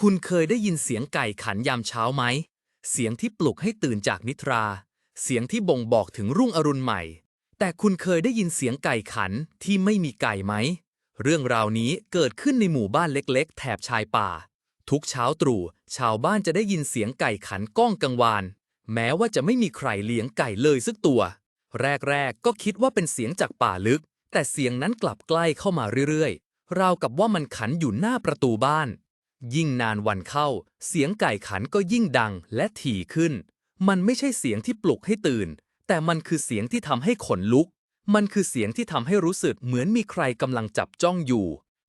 คุณเคยได้ยินเสียงไก่ขันยามเช้าไหม เสียงที่ปลุกให้ตื่นจากนิทรา เสียงที่บ่งบอกถึงรุ่งอรุณใหม่ แต่คุณเคยได้ยินเสียงไก่ขันที่ไม่มีไก่ไหม เรื่องราวนี้เกิดขึ้นในหมู่บ้านเล็ก ๆ แถบชายป่า ทุกเช้าตรู่ชาวบ้านจะได้ยินเสียงไก่ขันก้องกังวาน แม้ว่าจะไม่มีใครเลี้ยงไก่เลยสักตัว แรก ๆ ก็คิดว่าเป็นเสียงจากป่าลึก แต่เสียงนั้นกลับใกล้เข้ามาเรื่อยๆ ราวกับว่ามันขันอยู่หน้าประตูบ้าน ยิ่งนานวันเข้า เสียงไก่ขันก็ยิ่งดังและถี่ขึ้น มันไม่ใช่เสียงที่ปลุกให้ตื่น แต่มันคือเสียงที่ทำให้ขนลุก มันคือเสียงที่ทำให้รู้สึกเหมือนมีใครกำลังจับจ้องอยู่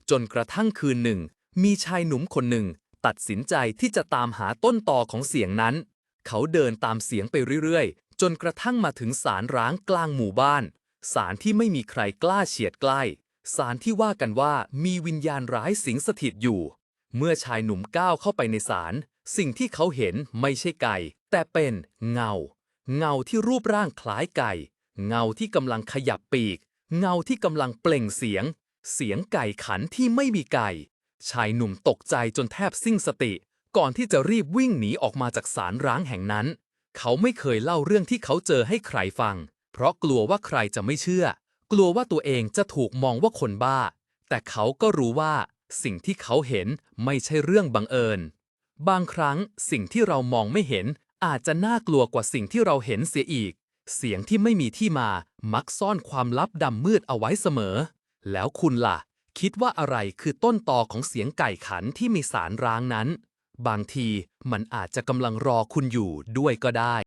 จนกระทั่งคืนหนึ่ง มีชายหนุ่มคนหนึ่ง ตัดสินใจที่จะตามหาต้นตอของเสียงนั้น เขาเดินตามเสียงไปเรื่อยๆ จนกระทั่งมาถึงศาลร้างกลางหมู่บ้านศาลที่ไม่มีใครกล้าเฉียดใกล้ศาลที่ว่ากันว่ามีวิญญาณร้ายสิงสถิตอยู่ เมื่อชายหนุ่มก้าวเข้าไปในศาลสิ่งที่เขาเห็นไม่ใช่ไก่ แต่เป็นเงา เงาที่รูปร่างคล้ายไก่ เงาที่กำลังขยับปีก เงาที่กำลังเปล่งเสียง เสียงไก่ขันที่ไม่มีไก่ ชายหนุ่มตกใจจนแทบสิ้นสติ ก่อนที่จะรีบวิ่งหนีออกมาจากศาลร้างแห่งนั้น เขาไม่เคยเล่าเรื่องที่เขาเจอให้ใครฟัง เพราะกลัวว่าใครจะไม่เชื่อ กลัวว่าตัวเองจะถูกมองว่าคนบ้า แต่เขาก็รู้ว่า สิ่งที่เขาเห็นไม่ใช่เรื่องบังเอิญ บางครั้งสิ่งที่เรามองไม่เห็นอาจจะน่ากลัวกว่าสิ่งที่เราเห็นเสียอีก เสียงที่ไม่มีที่มามักซ่อนความลับดำมืดเอาไว้เสมอ แล้วคุณล่ะ คิดว่าอะไรคือต้นตอของเสียงไก่ขันที่มีสารร้างนั้น บางทีมันอาจจะกำลังรอคุณอยู่ด้วยก็ได้